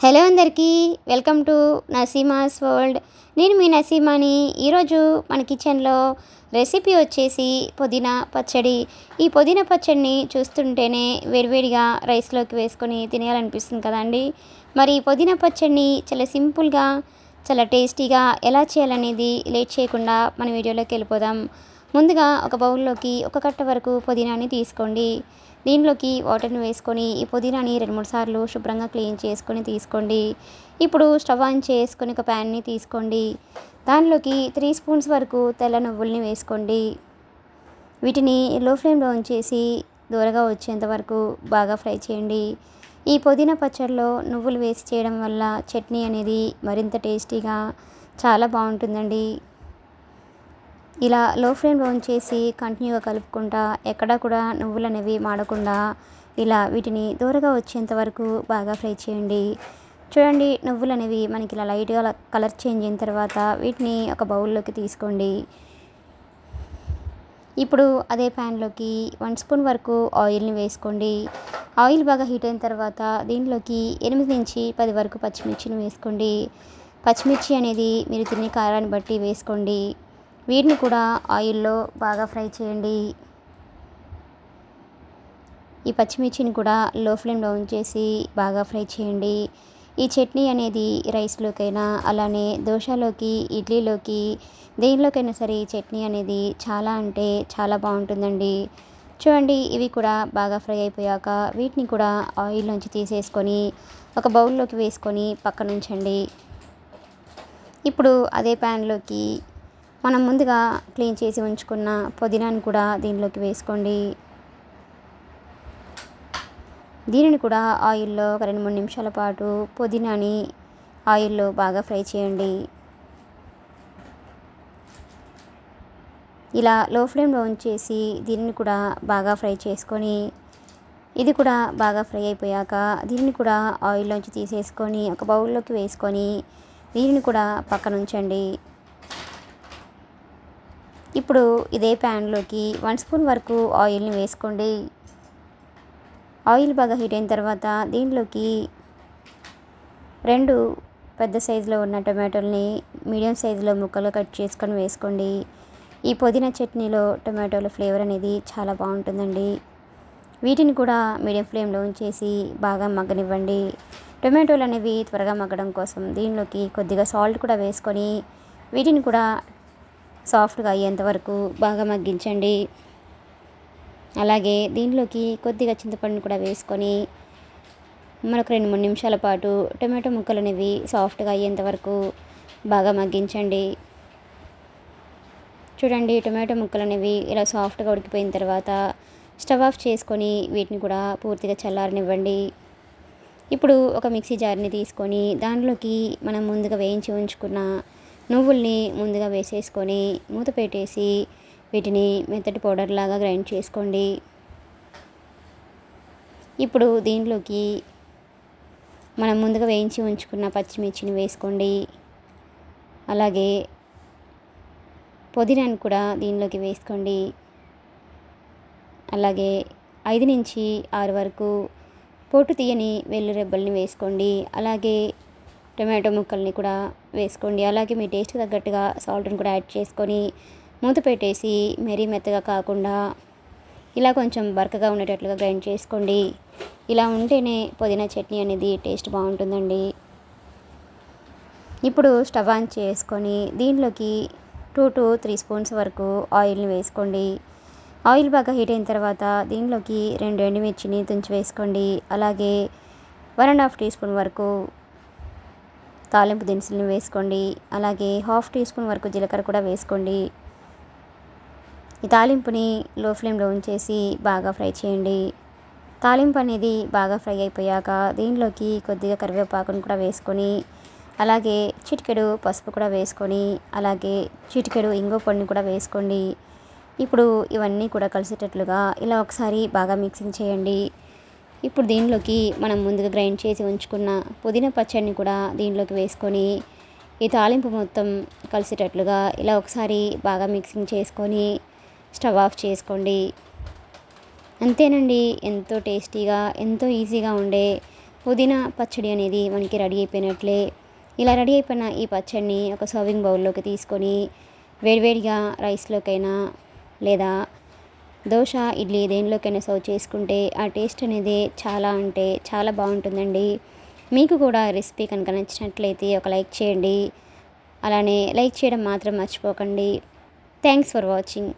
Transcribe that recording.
Hello అందరికీ welcome to Naseema's world. నేను మీ నసీమాని. ఈరోజు మన కిచెన్లో రెసిపీ వచ్చేసి పుదీనా పచ్చడి. ఈ పుదీనా పచ్చడిని చూస్తుంటేనే వేడివేడిగా రైస్లోకి వేసుకొని తినేయాలనిపిస్తుంది కదండి మరి పుదీనా పచ్చడిని చాలా సింపుల్గా చాలా టేస్టీగా ఎలా చేయాలనేది లేట్ చేయకుండా మన వీడియోలోకి వెళ్ళిపోదాం. ముందుగా ఒక బౌల్లోకి ఒక కట్ట వరకు పుదీనాని తీసుకోండి. దీనిలోకి వాటర్ని వేసుకొని ఈ పుదీనాని రెండు మూడు సార్లు శుభ్రంగా క్లీన్ చేసుకొని తీసుకోండి. ఇప్పుడు స్టవ్ ఆన్ చేసుకొని ఒక ప్యాన్ని తీసుకోండి. దానిలోకి త్రీ స్పూన్స్ వరకు తెల్ల నువ్వుల్ని వేసుకోండి. వీటిని లో ఫ్లేమ్లో ఉంచేసి దూరగా వచ్చేంత వరకు బాగా ఫ్రై చేయండి. ఈ పుదీనా పచ్చడిలో నువ్వులు వేసి చేయడం వల్ల చట్నీ అనేది మరింత టేస్టీగా చాలా బాగుంటుందండి. ఇలా లో ఫ్లేమ్లో ఉంచేసి కంటిన్యూగా కలుపుకుంటా ఎక్కడా కూడా నువ్వులు అనేవి మాడకుండా ఇలా వీటిని దూరగా వచ్చేంత వరకు బాగా ఫ్రై చేయండి. చూడండి నువ్వులు అనేవి మనకి ఇలా లైట్గా కలర్ చేంజ్ అయిన తర్వాత వీటిని ఒక బౌల్లోకి తీసుకోండి. ఇప్పుడు అదే ప్యాన్లోకి వన్ స్పూన్ వరకు ఆయిల్ని వేసుకోండి. ఆయిల్ బాగా హీట్ అయిన తర్వాత దీంట్లోకి ఎనిమిది నుంచి పది వరకు పచ్చిమిర్చిని వేసుకోండి. పచ్చిమిర్చి అనేది మీరు తినే కారాన్ని బట్టి వేసుకోండి. వీటిని కూడా ఆయిల్లో బాగా ఫ్రై చేయండి. ఈ పచ్చిమిర్చిని కూడా లో ఫ్లేమ్లో ఉంచేసి బాగా ఫ్రై చేయండి. ఈ చట్నీ అనేది రైస్లోకైనా అలానే దోశలోకి ఇడ్లీలోకి దేనిలోకైనా సరే ఈ చట్నీ అనేది చాలా అంటే చాలా బాగుంటుందండి. చూడండి ఇవి కూడా బాగా ఫ్రై అయిపోయాక వీటిని కూడా ఆయిల్ నుంచి తీసేసుకొని ఒక బౌల్లోకి వేసుకొని పక్కన ఉంచండి ఇప్పుడు అదే ప్యాన్లోకి మనం ముందుగా క్లీన్ చేసి ఉంచుకున్న పుదీనాను కూడా దీనిలోకి వేసుకోండి. దీనిని కూడా ఆయిల్లో ఒక రెండు మూడు నిమిషాల పాటు పుదీనాని ఆయిల్లో బాగా ఫ్రై చేయండి. ఇలా లో ఫ్లేమ్లో ఉంచేసి దీనిని కూడా బాగా ఫ్రై చేసుకొని ఇది కూడా బాగా ఫ్రై అయిపోయాక దీన్ని కూడా ఆయిల్లోంచి తీసేసుకొని ఒక బౌల్లోకి వేసుకొని దీనిని కూడా పక్కన ఉంచండి. ఇప్పుడు ఇదే ప్యాన్లోకి వన్ స్పూన్ వరకు ఆయిల్ని వేసుకోండి. ఆయిల్ బాగా హీట్ అయిన తర్వాత దీంట్లోకి రెండు పెద్ద సైజులో ఉన్న టొమాటోల్ని మీడియం సైజులో ముక్కలు కట్ చేసుకొని వేసుకోండి. ఈ పుదీనా చట్నీలో టొమాటోల ఫ్లేవర్ అనేది చాలా బాగుంటుందండి. వీటిని కూడా మీడియం ఫ్లేమ్లో ఉంచేసి బాగా మగ్గనివ్వండి. టొమాటోలు అనేవి త్వరగా మగ్గడం కోసం దీనిలోకి కొద్దిగా సాల్ట్ కూడా వేసుకొని వీటిని కూడా సాఫ్ట్గా అయ్యేంత వరకు బాగా మగ్గించండి. అలాగే దీనిలోకి కొద్దిగా చింతపండుని కూడా వేసుకొని మరొక రెండు మూడు నిమిషాల పాటు టమాటో ముక్కలు అనేవి సాఫ్ట్గా అయ్యేంత వరకు బాగా మగ్గించండి. చూడండి టొమాటో ముక్కలు అనేవి ఇలా సాఫ్ట్గా ఉడికిపోయిన తర్వాత స్టవ్ ఆఫ్ చేసుకొని వీటిని కూడా పూర్తిగా చల్లారనివ్వండి. ఇప్పుడు ఒక మిక్సీ జార్ని తీసుకొని దానిలోకి మనం ముందుగా వేయించి ఉంచుకున్న నువ్వుల్ని ముందుగా వేసేసుకొని మూత పెట్టేసి వీటిని మెత్తటి పౌడర్ లాగా గ్రైండ్ చేసుకోండి. ఇప్పుడు దీంట్లోకి మనం ముందుగా వేయించి ఉంచుకున్న పచ్చిమిర్చిని వేసుకోండి. అలాగే పుదీనాను కూడా దీనిలోకి వేసుకోండి. అలాగే ఐదు నుంచి ఆరు వరకు పోటు తీయని వెల్లు రెబ్బల్ని వేసుకోండి. అలాగే టొమాటో ముక్కల్ని కూడా వేసుకోండి. అలాగే మీ టేస్ట్ తగ్గట్టుగా సాల్ట్ని కూడా యాడ్ చేసుకొని మూత పెట్టేసి మరీ మెత్తగా కాకుండా ఇలా కొంచెం బరకగా ఉండేటట్లుగా గ్రైండ్ చేసుకోండి. ఇలా ఉంటేనే పుదీనా చట్నీ అనేది టేస్ట్ బాగుంటుందండి. ఇప్పుడు స్టవ్ ఆన్ చేసుకొని దీనిలోకి టూ టు త్రీ స్పూన్స్ వరకు ఆయిల్ని వేసుకోండి. ఆయిల్ బాగా హీట్ అయిన తర్వాత దీనిలోకి రెండు ఎండుమిర్చిని తుంచి వేసుకోండి. అలాగే one and half teaspoon వరకు తాలింపు దినుసులను వేసుకోండి. అలాగే హాఫ్ టీ స్పూన్ వరకు జీలకర్ర కూడా వేసుకోండి. ఈ తాలింపుని లో ఫ్లేమ్లో ఉంచేసి బాగా ఫ్రై చేయండి. తాలింపు అనేది బాగా ఫ్రై అయిపోయాక దీనిలోకి కొద్దిగా కరివేపాకును కూడా వేసుకొని అలాగే చిటికెడు పసుపు కూడా వేసుకొని అలాగే చిటికెడు ఇంగో పొడిని కూడా వేసుకోండి. ఇప్పుడు ఇవన్నీ కూడా కలిసేటట్లుగా ఇలా ఒకసారి బాగా మిక్సింగ్ చేయండి. ఇప్పుడు దీనిలోకి మనం ముందుగా గ్రైండ్ చేసి ఉంచుకున్న పుదీనా పచ్చడిని కూడా దీనిలోకి వేసుకొని ఈ తాలింపు మొత్తం కలిసేటట్లుగా ఇలా ఒకసారి బాగా మిక్సింగ్ చేసుకొని స్టవ్ ఆఫ్ చేసుకోండి. అంతేనండి ఎంతో టేస్టీగా ఎంతో ఈజీగా ఉండే పుదీనా పచ్చడి అనేది మనకి రెడీ అయిపోయినట్లే. ఇలా రెడీ అయిపోయిన ఈ పచ్చడిని ఒక సర్వింగ్ బౌల్లోకి తీసుకొని వేడివేడిగా రైస్లోకైనా లేదా దోశ ఇడ్లీ దేనిలోకైనా సర్వ్ చేసుకుంటే ఆ టేస్ట్ అనేది చాలా అంటే చాలా బాగుంటుందండి. మీకు కూడా రెసిపీ కనుక నచ్చినట్లయితే ఒక లైక్ చేయండి. అలానే లైక్ చేయడం మాత్రం మర్చిపోకండి. Thanks for watching